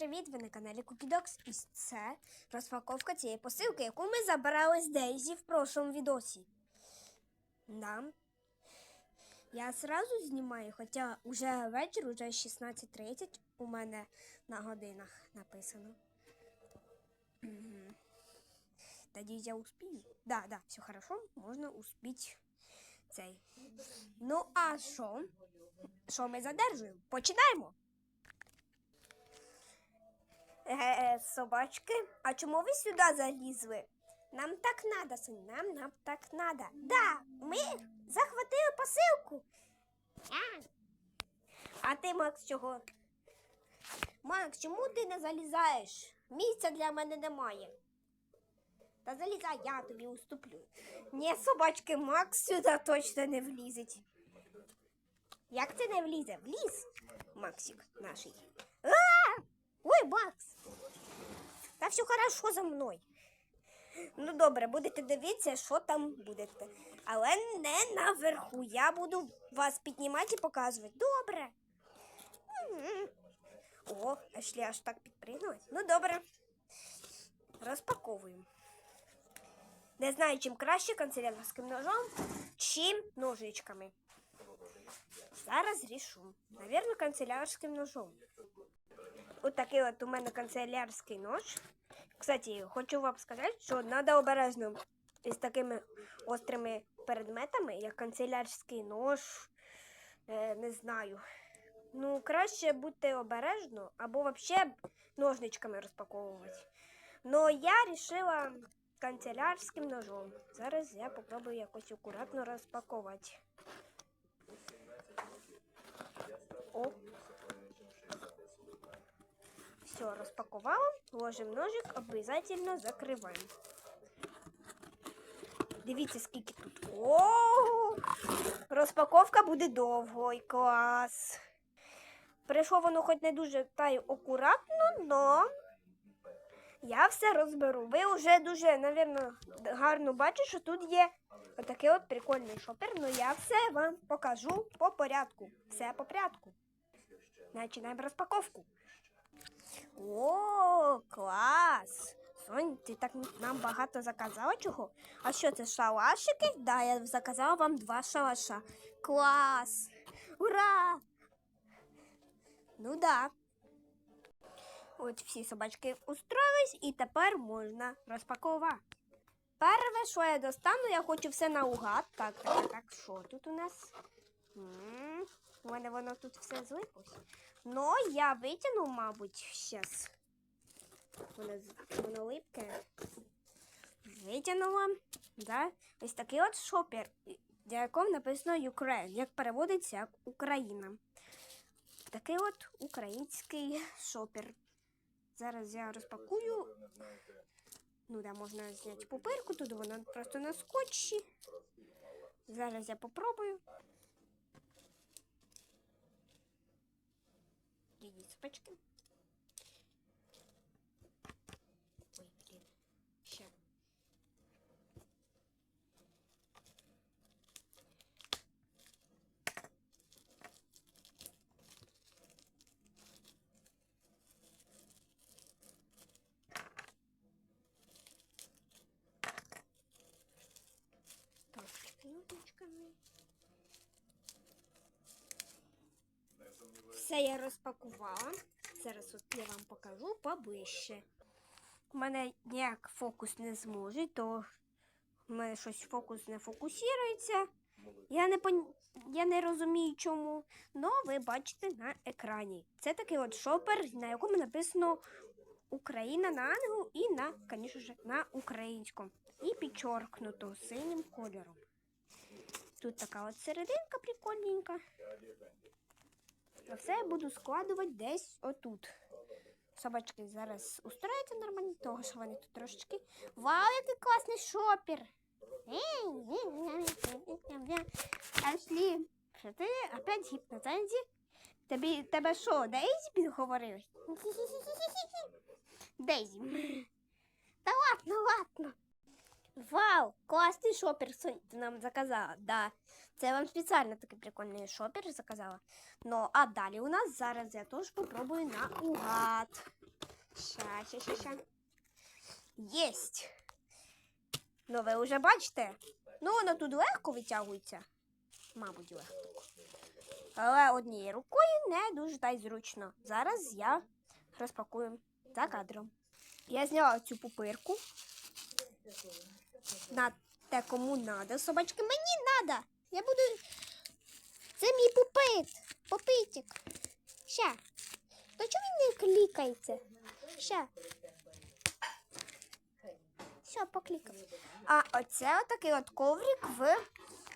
привіт! Ви на каналі Кукідокс. І це розпаковка цієї посилки, яку ми забрали з Дейзі в прошлому відосі. Да. Я сразу знімаю, хоча вже вечір, уже 16.30 у мене на годинах написано. Надіюсь, я успію. Да, да, все хорошо, можна успіть цей. Ну, а що? Що ми задержуємо? Починаємо! Е, собачки, а чому ви сюди залізли? Нам так надо, сын, нам, нам так надо. Да, ми захватили посилку. А, а ти, Макс, чого? Макс, чому ти не залізаєш? Місця для мене немає. Та залізай, я тобі уступлю. Ні, собачки, Макс сюди точно не влізеть. Як це не влізе? Вліз, Максик наший. Ой, Макс! Та все хорошо за мною. Ну добре, будете дивитися, що там будете. Але не наверху. Я буду вас піднімати і показувати. Добре. О, Ешлі аж так підпригнулась. Ну добре. Розпаковуємо. Не знаю, чим краще канцелярським ножом, чим ножичками. Зараз рішу. Навірно, канцелярським ножом. От такий от у мене канцелярський нож. Кстати, хочу вам сказати, що треба обережно із такими острими предметами, як канцелярський нож. Е, не знаю. Ну, краще бути обережно або взагалі ножничками розпаковувати. Но я вирішила канцелярським ножом. Зараз я попробую якось акуратно розпакувати. О, все, распаковала. Ложим ножик, обязательно закриваємо. Дивіться, скільки тут. О! Розпаковка буде довгою. Клас. Прийшло воно хоч не дуже та й акуратно, но я все розберу. Ви вже дуже, напевно, гарно бачите, що тут є отакий от прикольний шопер, але я все вам покажу по порядку. Все по порядку. Починаємо розпаковку. О, клас! Сонь, ти так нам багато заказала чого? А що це шалашики? Да, я заказала вам два шалаша. Клас! Ура! Ну да. От всі собачки устроїлись і тепер можна розпакувати. Перше, що я достану, я хочу все наугад. Так, так, так, що тут у нас? М, У мене воно тут все злиплось. Ну, я витягну, мабуть, зараз. Воно, воно липке. Витягнула. Да? Ось такий от шопер, для якого написано Ukraine, як переводиться як Україна. Такий от український шопер. Зараз я розпакую. Ну, да, можна зняти пупирку, тут вона просто на скотчі. Зараз я попробую. Ідіть спачки. Ой, блін. Ще. Так, ножничками. Все я розпакувала. Зараз от я вам покажу поближче. У мене ніяк фокус не зможе, то в мене щось фокус не фокусується. Я не пон... я не розумію чому. Но ви бачите на екрані. Це такий от шопер, на якому написано Україна на ангел і на, звісно ж, на українському. І підчоркнуто синім кольором. Тут така от серединка прикольненька. Все я буду складувати десь отут. Собачки зараз устрояться нормально, того що вони тут трошечки. Вау, який класний шопер! Ашлі, що ти опять гіпнотензі? Тобі тебе що, Дейзі підговорили? Дейзі. Та ладно, ладно. Вау, класний шопер ти нам заказала. Да. Це я вам спеціально такий прикольний шопер заказала. Ну, а далі у нас зараз я теж попробую наугад. Ща, ща, ща, ща. Єсть. Ну, ви вже бачите? Ну, воно тут легко витягується. Мабуть, легко. Але однією рукою не дуже та й зручно. Зараз я розпакую за кадром. Я зняла цю пупирку. На те, кому надо. Собачки, мені надо. Я буду. Це мій пупит. Попитик. Ща. То чому він не клікається? Ща. Все, поклікав. А оце отакий от коврик в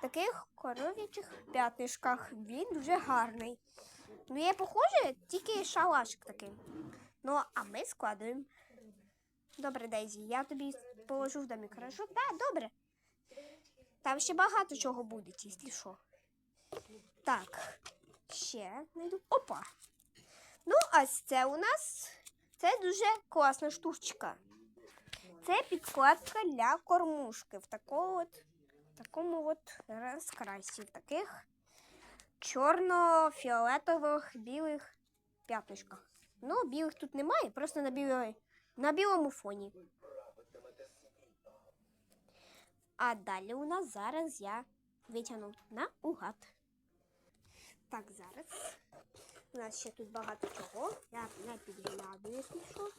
таких коров'ячих п'ятнишках. Він дуже гарний. Ну, є похоже, тільки шалашик такий. Ну, а ми складуємо. Добре, Дейзі, я тобі положу в домик, хорошо? Так, добре. Там ще багато чого буде, якщо що. Так, ще знайду. Опа. Ну, ось це у нас це дуже класна штучка. Це підкладка для кормушки в такому от, такому от розкрасі, в таких чорно-фіолетових білих п'ятнишках. Ну, білих тут немає, просто на, білої, на білому фоні. А далі у нас зараз я витягну на угад. Так, зараз. У нас ще тут багато чого. Я не підглядаю, якщо що.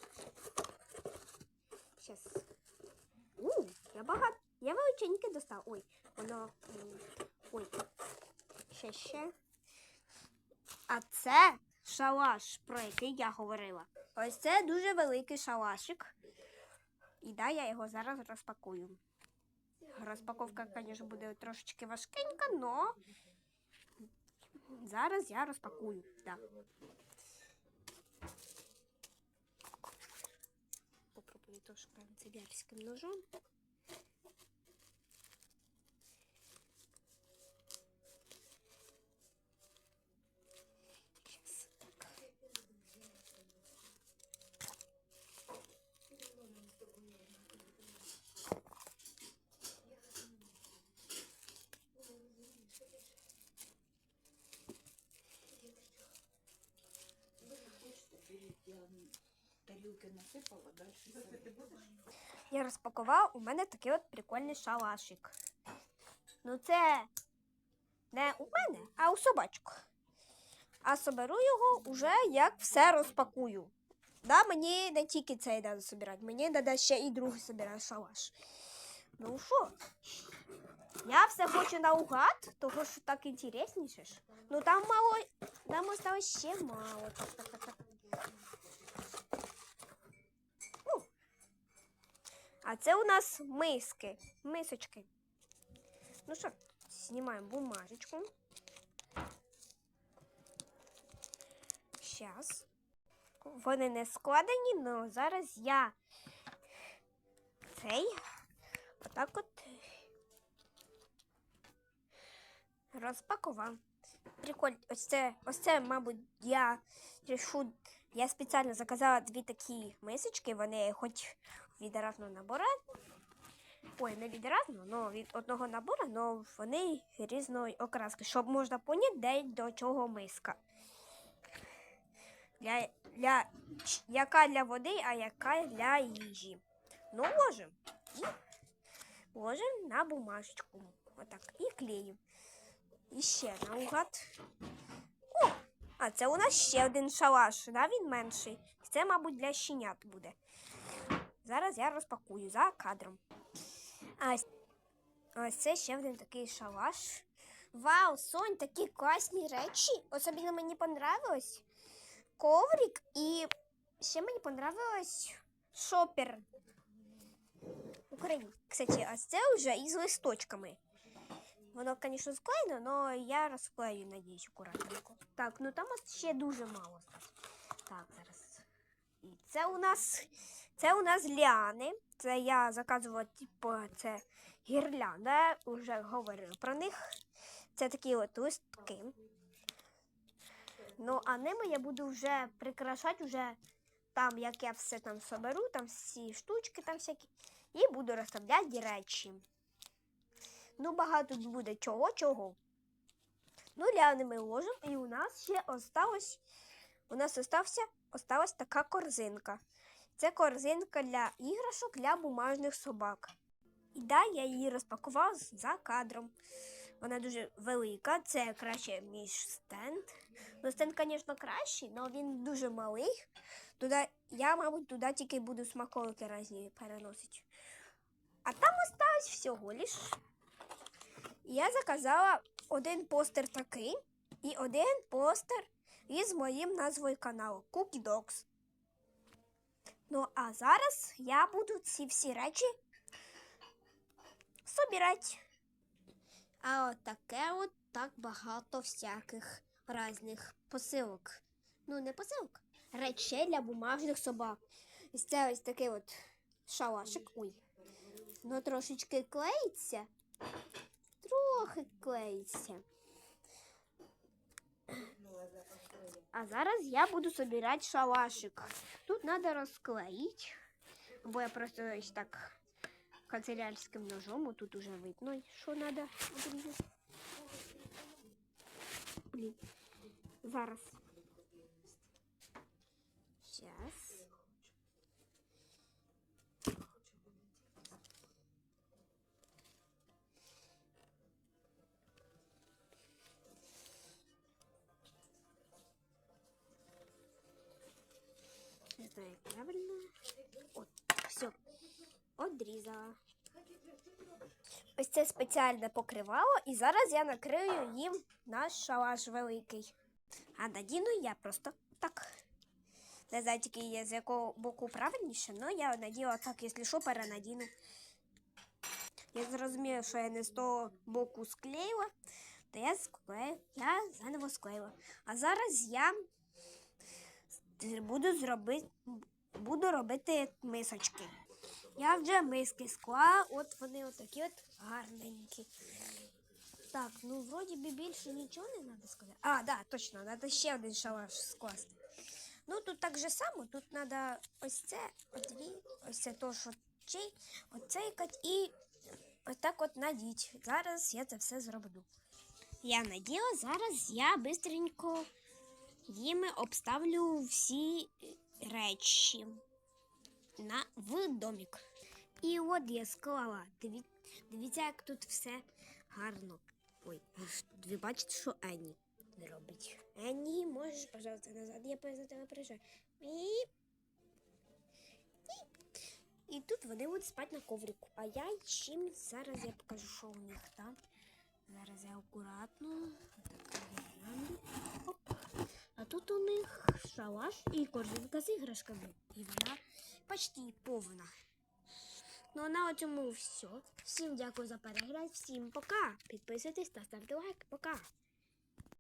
Щас. У, я багато. Я величеньке достав. Ой, воно. Ой. Ще ще. А це шалаш, про який я говорила. Ось це дуже великий шалашик. І да, я його зараз розпакую. Розпаковка, звісно, буде трошечки важкенька, але зараз я розпакую. Да. Попробую трошки канцелярським ножом. Тарілки насипала, далі? Я розпакував, у мене такий от прикольний шалашик. Ну це не у мене, а у собачку. А соберу його уже як все розпакую. Да, мені не тільки цей треба збирати, мені треба ще і другий збирати шалаш. Ну що? Я все хочу наугад, тому що так інтересніше. Ну там мало, там осталось ще мало. Так, так, так, так. Ну, а це у нас миски, мисочки. Ну що, знімаємо бумажечку. Щас. Вони не складені, але зараз я цей отак от розпакував. Прикольно. Ось це, ось це, мабуть, я рішу. Я спеціально заказала дві такі мисочки, вони хоч від разного набору. Ой, не від разного, але від одного набору, але вони різної окраски, щоб можна поняти, де до чого миска. Для, для, яка для води, а яка для їжі. Ну, ложимо. І ложимо на бумажечку. Отак. І клеїмо. І ще наугад. О! А це у нас ще один шалаш, да, він менший. Це, мабуть, для щенят буде. Зараз я розпакую за кадром. А ось, це ще один такий шалаш. Вау, Сонь, такі класні речі. Особливо мені понравилось коврик і ще мені понравилось шопер. Україн. Кстати, а це вже із листочками. Воно, звісно, склеєно, але я розклею, надіюсь, акуратненько. Так, ну там ще дуже мало. Так, зараз. І це у нас це у нас ліани. Це я заказувала, типу, це гірлянда. Уже говорила про них. Це такі от листки. Ну, а ними я буду вже прикрашати уже там, як я все там соберу, там всі штучки там всякі. І буду розставляти речі. Ну, багато буде чого-чого. Ну, ляни ми ложимо, і у нас ще осталось. У нас остався осталась така корзинка. Це корзинка для іграшок для бумажних собак. І да, я її розпакував за кадром. Вона дуже велика, це краще між стенд. Ну, стенд, звісно, кращий, але він дуже малий. Туди, я, мабуть, туди тільки буду смаколики різні переносити. А там осталось всього лиш. Я заказала один постер такий і один постер із моїм назвою каналу Cookie Dogs. Ну, а зараз я буду ці всі речі собирати. А от таке от так багато всяких різних посилок. Ну, не посилок, речей для бумажних собак. Ось це ось такий от шалашик. Ой. Воно трошечки клеїться. Трохи клеїться. А зараз я буду собирати шалашик. Тут треба розклеїти. Бо я просто ось так канцелярським ножом, тут уже видно, що треба обрізати. Блін. Зараз. Сейчас. Правильно. От, все. Одрізала. Ось це спеціальне покривало, і зараз я накрию їм наш шалаш великий. А надіну я просто так. Не знаю тільки є з якого боку правильніше, але я наділа так, якщо що, перенадіну. Я зрозуміла, що я не з того боку склеїла, то я склею, я заново склеїла. А зараз я буду зробити, буду робити мисочки. Я вже миски склала, от вони отакі от гарненькі. Так, ну вроді би більше нічого не треба сказати. А, да, точно, треба ще один шалаш скласти. Ну тут так же само, тут треба ось це, дві, ось це то, що чий, оцей кать і отак от надіть. Зараз я це все зроблю. Я наділа, зараз я бистренько їми обставлю всі речі на в домик. І от я склала. Диві, дивіться, як тут все гарно. Ой, ви бачите, що Енні робить. Енні, можеш, пожалуйста, назад, я за тебе приїжджаю. І... І тут вони будуть спати на коврику. А я чим зараз я покажу, що у них там. Зараз я акуратно. Оп. Тут у них шалаш і корзинка з іграшками. І вона почти повна. Ну а на цьому все. Всім дякую за перегляд, всім пока. Підписуйтесь та ставте лайк. Пока.